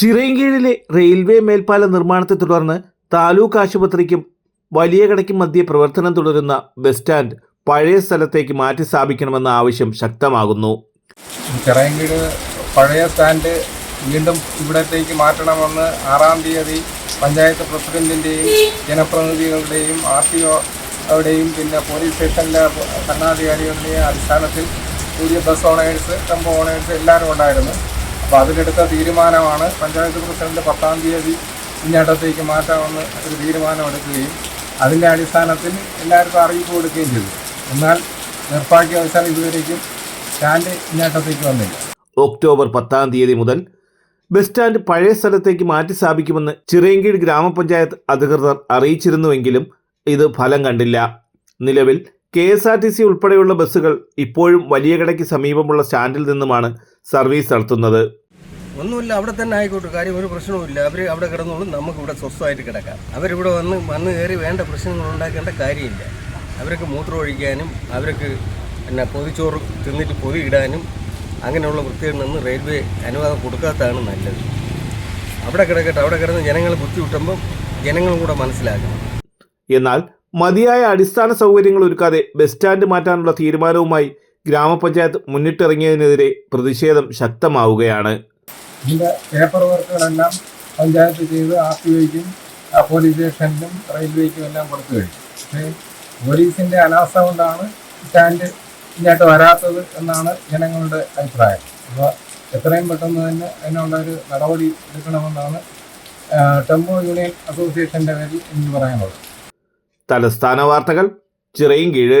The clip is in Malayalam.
ചിറയൻകീഴിലെ റെയിൽവേ മേൽപ്പാല നിർമ്മാണത്തെ തുടർന്ന് താലൂക്ക് ആശുപത്രിക്കും വലിയ കടയ്ക്കും മധ്യ പ്രവർത്തനം തുടരുന്ന ബസ് സ്റ്റാൻഡ് പഴയ സ്ഥലത്തേക്ക് മാറ്റി സ്ഥാപിക്കണമെന്ന ആവശ്യം ശക്തമാകുന്നു. ചിറയൻകീട് പഴയ സ്റ്റാൻഡ് വീണ്ടും ഇവിടത്തേക്ക് മാറ്റണമെന്ന് ആറാം തീയതി പഞ്ചായത്ത് പ്രസിഡന്റിന്റെയും ജനപ്രതിനിധികളുടെയും ആർ ടി ഒയുടെയും പിന്നെ പോലീസ് സ്റ്റേഷനിലെ ഭരണാധികാരികളുടെയും അടിസ്ഥാനത്തിൽ പുതിയ ബസ് ഓണേഴ്സ് ടെമ്പോ ഓണേഴ്സ് എല്ലാവരും ഉണ്ടായിരുന്നു. അപ്പോൾ അതിലെടുത്ത തീരുമാനമാണ് പഞ്ചായത്ത് പ്രസിഡന്റ് പത്താം തീയതി ഇങ്ങോട്ടത്തേക്ക് മാറ്റാമെന്ന് ഒരു തീരുമാനമെടുക്കുകയും അതിന്റെ അടിസ്ഥാനത്തിൽ എല്ലാവർക്കും അറിയിപ്പ് കൊടുക്കുകയും ചെയ്തു. എന്നാൽ നിർഭാഗ്യവശാൽ ഇതുവരേക്കും സ്റ്റാൻഡ് ഇങ്ങോട്ടത്തേക്ക് വന്നില്ല. ഒക്ടോബർ പത്താം തീയതി മുതൽ ബസ് സ്റ്റാൻഡ് പഴയ സ്ഥലത്തേക്ക് മാറ്റി സ്ഥാപിക്കുമെന്ന് ചിറയൻകീഴ് ഗ്രാമപഞ്ചായത്ത് അധികൃതർ അറിയിച്ചിരുന്നുവെങ്കിലും ഇത് ഫലം കണ്ടില്ല. നിലവിൽ K S R T C ഉൾപ്പെടെയുള്ള ബസ്സുകൾ ഇപ്പോഴും വലിയ കടയ്ക്ക് സമീപമുള്ള സ്റ്റാൻഡിൽ നിന്നുമാണ് സർവീസ് നടത്തുന്നത്. ഒന്നുമില്ല അവിടെ തന്നെ ആയിക്കോട്ടെ കാര്യം ഒരു പ്രശ്നവുമില്ല. അവർ അവിടെ കിടന്നോളും നമുക്ക് ഇവിടെ സ്വസ്ഥമായിട്ട് കിടക്കാം. അവരിവിടെ വന്ന് വന്ന് കയറി വേണ്ട പ്രശ്നങ്ങൾ ഉണ്ടാക്കേണ്ട കാര്യമില്ല. അവർക്ക് മൂത്രം ഒഴിക്കാനും അവർക്ക് പിന്നെ പൊതിച്ചോറ് തിന്നിട്ട് പൊതി ഇടാനും അങ്ങനെയുള്ള വൃത്തികളിൽ റെയിൽവേ അനുവാദം കൊടുക്കാത്തതാണ് നല്ലത്. അവിടെ കിടക്കട്ടെ അവിടെ കിടന്ന് ജനങ്ങൾ ബുദ്ധിമുട്ടുമ്പം ജനങ്ങളും കൂടെ മനസ്സിലാക്കണം. എന്നാൽ മതിയായ അടിസ്ഥാന സൗകര്യങ്ങൾ ഒരുക്കാതെ ബസ് സ്റ്റാൻഡ് മാറ്റാനുള്ള തീരുമാനവുമായി ഗ്രാമപഞ്ചായത്ത് മുന്നിട്ടിറങ്ങിയതിനെതിരെ പ്രതിഷേധം ശക്തമാവുകയാണ്. ഇതിന്റെ പേപ്പർ വർക്കുകളെല്ലാം പഞ്ചായത്ത് ചെയ്ത് ആർ ടി ഒയ്ക്കും പോലീസ് സ്റ്റേഷനിലും റെയിൽവേക്കും എല്ലാം കൊടുത്തു കഴിഞ്ഞു. പക്ഷേ പോലീസിന്റെ അനാസ്ഥ കൊണ്ടാണ് സ്റ്റാൻഡ് ഇങ്ങോട്ട് വരാത്തത് എന്നാണ് ജനങ്ങളുടെ അഭിപ്രായം. അപ്പോൾ എത്രയും പെട്ടെന്ന് തന്നെ അതിനുള്ള ഒരു നടപടി എടുക്കണമെന്നാണ് ടെമ്പോ യൂണിയൻ അസോസിയേഷന്റെ പേരിൽ എനിക്ക് പറയാനുള്ളത്. തലസ്ഥാന വാർത്തകൾ ചിറയൻകീഴ്.